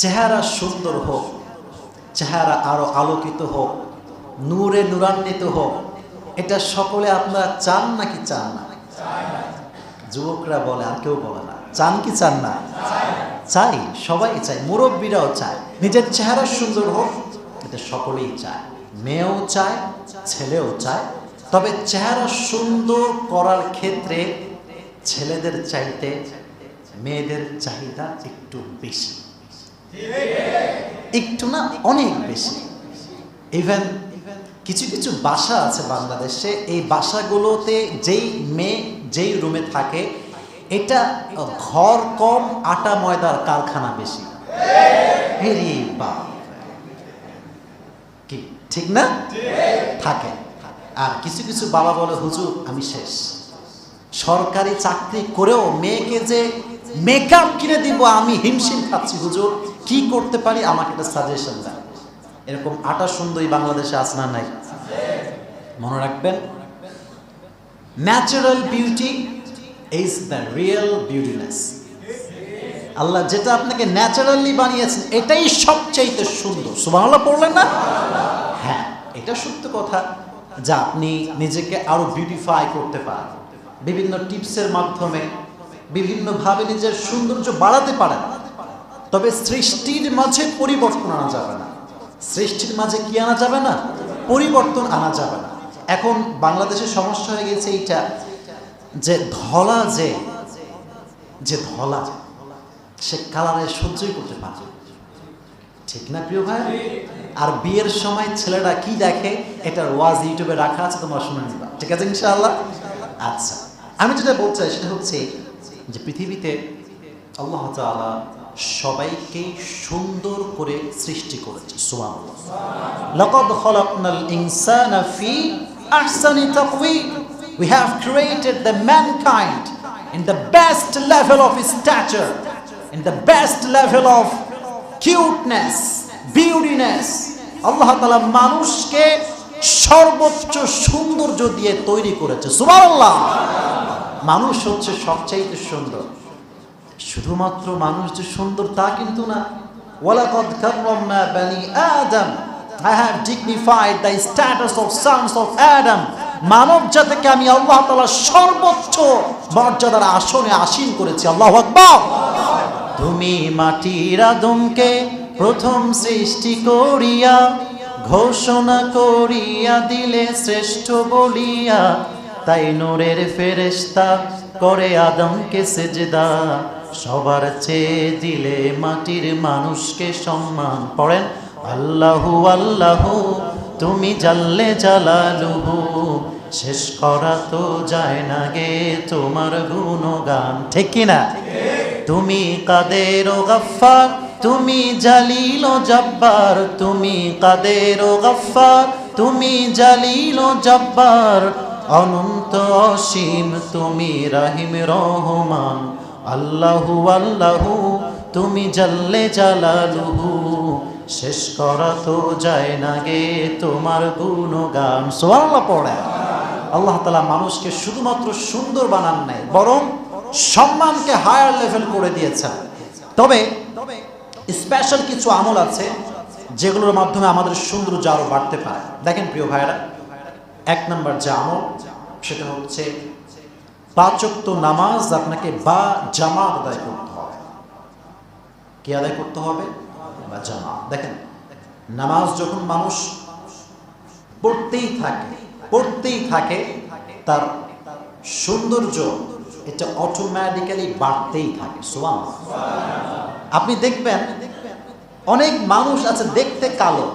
চেহারা সুন্দর হোক, চেহারা আরও আলোকিত হোক, নূরে নূরান্বিত হোক, এটা সকলে আপনারা চান নাকি চান না? যুবকরা বলে, আর কেউ বলে না। চান কি চান না? চাই, সবাই চায়, মুরব্বীরাও চায়। নিজের চেহারা সুন্দর হোক, এটা সকলেই চায়। মেয়েও চায়, ছেলেও চায়। তবে চেহারা সুন্দর করার ক্ষেত্রে ছেলেদের চাইতে মেয়েদের চাহিদা একটু বেশি। একটু না অনেক বেশি। ইভেন কিছু কিছু বাসা আছে বাংলাদেশে, এই বাসাগুলোতে যেই মেয়ে যেই রুমে থাকে, এটা ঘর কম, আটা ময়দার কারখানা বেশি। কি, ঠিক না? থাকে। আর কিছু কিছু বাবা বলে, হুজুর, আমি শেষ। সরকারি চাকরি করেও মেয়েকে যে মেকআপ কিনে দিব, আমি হিমশিম খাচ্ছি, হুজুর। কি করতে পারি আমাকে একটা সাজেশন দেন এরকম আটা সুন্দরী বাংলাদেশে আছে না নাই? মনে রাখবেন? Natural beauty is the real beautiness আল্লাহ যেটা আপনাকে ন্যাচারালি বানিয়েছেন, এটাই সবচাইতে সুন্দর। সুবহানাল্লাহ পড়লেন না? হ্যাঁ এটা সত্য কথা যা আপনি নিজেকে আরও বিউটিফাই করতে পারেন। বিভিন্ন টিপসের মাধ্যমে, বিভিন্নভাবে নিজের সৌন্দর্য বাড়াতে পারেন। তবে সৃষ্টির মাঝে পরিবর্তন আনা যাবে না। সৃষ্টির মাঝে কি আনা যাবে না? পরিবর্তন আনা যাবে না। এখন বাংলাদেশের সমস্যা হয়ে গেছে এইটা যে ধলা যে যে ধলা, সে কালারে সহ্যই করতে পারে ঠিক না প্রিয় ভাই? আর বিয়ের সময় ছেলেরা কি দেখে? এটার ওয়াজ ইউটিউবে রাখা আছে, তোমরা শুনে নিবা। ঠিক আছে, ইনশাআল্লাহ? আচ্ছা আমি যেটা বলতে চাই সেটা হচ্ছে যে পৃথিবীতে আল্লাহ তাআলা সবাইকে সুন্দর করে সৃষ্টি করেছে we have the in the of in the cuteness, beautiness আল্লাহ মানুষকে সর্বোচ্চ সৌন্দর্য দিয়ে তৈরি করেছে, সুবহানাল্লাহ। মানুষ হচ্ছে সবচাইতে সুন্দর। শুধুমাত্র মানুষ যে সুন্দর তা কিন্তু না। ওয়ালাকাদ কাররামনা বানি আদম। I have dignified the status of sons of Adam মানব জাতিকে আমি আল্লাহ তাআলা সর্বোচ্চ মর্যাদার আসনে আসীন করেছি। আল্লাহু আকবার। তুমি মাটির আদমকে প্রথম সৃষ্টি করিয়া, ঘোষণা করিয়া দিলে শ্রেষ্ঠ বলিয়া, তাই নূরের ফেরেশতা করে আদমকে সেজদা সবার চেয়ে দিলে মাটির মানুষকে সম্মান। পড়েন, আল্লাহু আল্লাহু, তুমি জাল্লে জালালুহু, শেষ করা তো যায় না গে তোমার গুণগান। ঠিক কিনা তুমি কাদের ও গফ্ফার, তুমি জালিল ও জব্বার। তুমি কাদের ও গফ্ফার, তুমি জালিল ও জব্বার। অনন্ত অসীম, তুমি রাহিম রহমান। আল্লাহু আল্লাহু, তুমি জাল্লে জালালুহু। শেষ করা তো যায় না গে তোমার গুণগান। সোয়াল্লাহ পড়ে। আল্লাহ তালা মানুষকে শুধুমাত্র সুন্দর বানান নাই, বরং সম্মানকে হায়ার লেভেল করে দিয়েছেন। তবে স্পেশাল কিছু আমল আছে যেগুলোর মাধ্যমে আমাদের সৌন্দর্য আরও বাড়তে পারে। দেখেন প্রিয় ভাইয়েরা, এক নম্বর যে আমল, সেটা হচ্ছে পাঁচক্ত নামাজ আপনাকে বা জামা আদায় করতে হবে। কি আদায় করতে হবে? বা জামা দেখেন, নামাজ যখন মানুষ পড়তেই থাকে পড়তেই থাকে, তার সৌন্দর্য এটা অটোমেটিক্যালি বাড়তেই থাকে। সোয়ান আপনি দেখবেন, অনেক মানুষ আছে দেখতে কালো।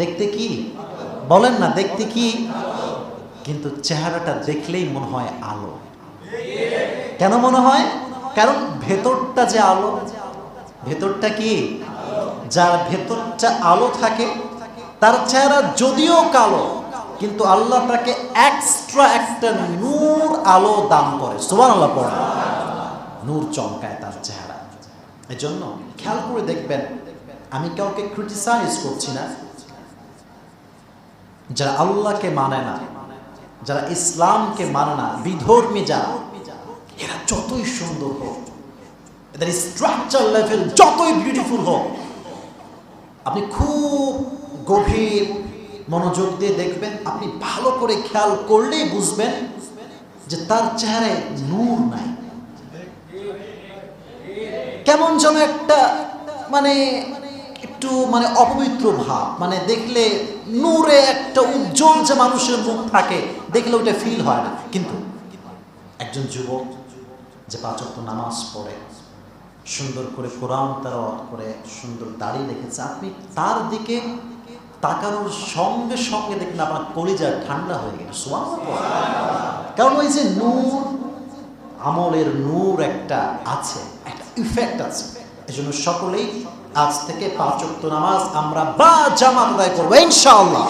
দেখতে কি? বলেন না, দেখতে কি কিন্তু চেহারাটা দেখলেই মনে হয় আলো। কেন মনে হয়? কারণ ভেতরটা যে আলো, ভেতরটা কি? যার ভেতরটা আলো থাকে, তার চেহারা যদিও কালো, কিন্তু আল্লাহ তাকে এক্সট্রা একটা নূর আলো দান করে। সুবান আল্লাহ পড়ে। নূর চমকায় তার চেহারা। এজন্য খেয়াল করে দেখবেন, আমি কাউকে ক্রিটিসাইজ করছি না। যারা আল্লাহকে মানে না যারা ইসলামকে মানে না, বিধর্মী যারা, এরা যতই সুন্দর হোক, এদের স্ট্রাকচার লেভেল যতই বিউটিফুল হোক, আপনি খুব গভীর মনোযোগ দিয়ে দেখবেন, আপনি ভালো করে খেয়াল করলেই বুঝবেন যে তার চেহারায় নূর নাই। কেমন যেন একটা মানে একটু মানে অপবিত্র ভাব মানে দেখলে নূরে একটা উজ্জ্বল যে মানুষের মুখ থাকে, দেখলে ওটা ফিল হয় না। কিন্তু একজন যুবক যে পাঁচক নামাজ পড়ে, সুন্দর করে কোরআন তারাওয়াত করে, সুন্দর দাড়ি রেখেছে আপনি তার দিকে তাকানোর সঙ্গে সঙ্গে দেখবেন আপনার কলিজা ঠান্ডা হয়ে গেল। কারণ ওই যে নূর, আমলের নূর একটা আছে, একটা ইফেক্ট আছে। এই জন্য সকলেই আজ থেকে পাঁচ ওয়াক্ত নামাজ আমরা বা জামাত আদায় করব, ইনশাআল্লাহ।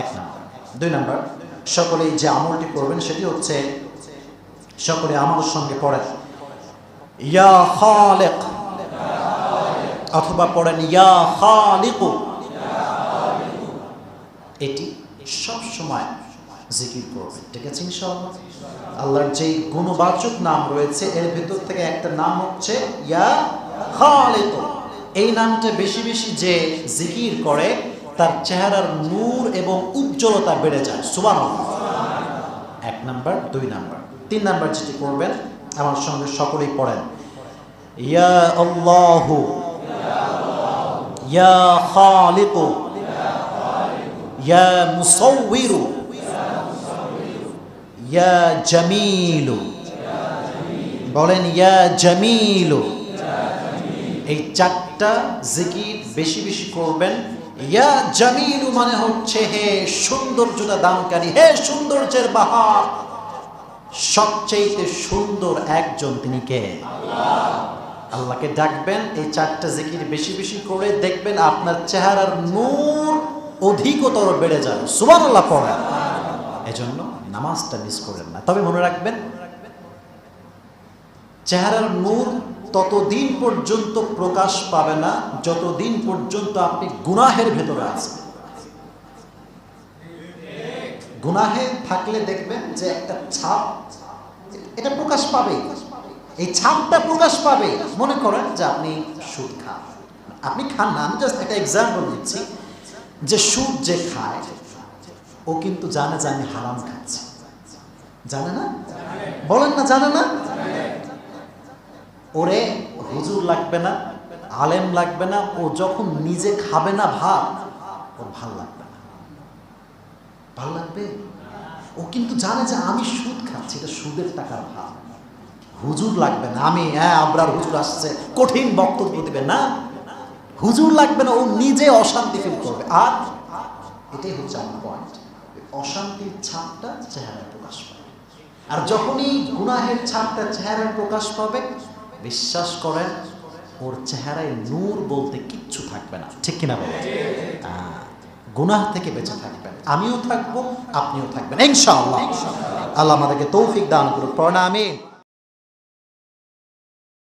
এক নাম্বার। দুই নাম্বার, সকলেই যে আমলটি করবেন সেটি হচ্ছে সকলে আমলের সঙ্গে পড়েন। ইয়া খালেক, অথবা পড়েন, ইয়া খালিকু। এটি সব সময় জিকির করবে ঠিক আছে ইনশাআল্লাহ? আল্লাহর যে গুণবাচক নাম রয়েছে, এর ভিতর থেকে একটা নাম হচ্ছে ইয়া খালিক। এই নামটা বেশি বেশি যে জিকির করে, তার চেহারার নূর এবং উজ্জ্বলতা বেড়ে যায়। সুবহানাল্লাহ। এক নাম্বার, দুই নাম্বার। তিন নাম্বার যেটি করবেন আমার সঙ্গে সকলেই পড়েন। ইয়া আল্লাহু। ইয়া খালিকু। ইয়া মুসাউবিরু ইয়া জামিলু। বলেন, ইয়া জামিলু। এই চারটা জিকির বেশি বেশি করবেন। ইয়া জামিলু মানে হচ্ছে, হে সৌন্দর্যতা দানকারী, হে সৌন্দর্যের বাহার। সবচেয়ে সুন্দর একজন তিনি কে? আল্লাহকে ডাকবেন, এই চারটা জিকির বেশি বেশি করে দেখবেন আপনার চেহারার নূর অধিকতর বেড়ে যাবে। সুবান আল্লাহ পড়েন। এজন্য নামাজটা মিস করেন না। তবে মনে রাখবেন, চেহারার নূর ততদিন পর্যন্ত প্রকাশ পাবে না, যতদিন পর্যন্ত আপনি গুনাহের ভেতরে আছেন। গুনাহে থাকলে দেখবেন যে একটা ছাপ, এটা প্রকাশ পাবে এই ছাপটা প্রকাশ পাবে। মনে করেন যে আপনি সুদ খান। আপনি খান না, আমি জাস্ট একটা এক্সাম্পল দিচ্ছি। যে সুদ যে খায়, ও কিন্তু জানে যে আমি হারাম খাচ্ছি। জানে না? বলেন না, জানে না? ওরে হুজুর লাগবে না, আলেম লাগবে না, ও যখন নিজে খাবে না ভাত, ওর ভালো লাগবে না। ভালো লাগবে? ও কিন্তু জানে যে আমি সুদ খাচ্ছি, এটা সুদের টাকার ভাব হুজুর লাগবে না, আমি হ্যাঁ আবরার হুজুর আসছে, কঠিন বক্তব্য দিবে না। হুজুর লাগবে না, ও নিজে অশান্তি ফিল করবে। আর এটাই হচ্ছে আমার পয়েন্ট অশান্তির ছাপটা চেহারায় প্রকাশ পাবে। আর যখনই গুনাহের ছাপটা চেহারায় প্রকাশ পাবে বিশ্বাস করেন, ওর চেহারায় নূর বলতে কিচ্ছু থাকবে না। ঠিক কিনা বলে? গুনাহ থেকে বেঁচে থাকবেন। আমিও থাকব, আপনিও থাকবেন। ইনশাআল্লাহ। আল্লাহ আমাদেরকে তৌফিক দান করুক। প্রণামী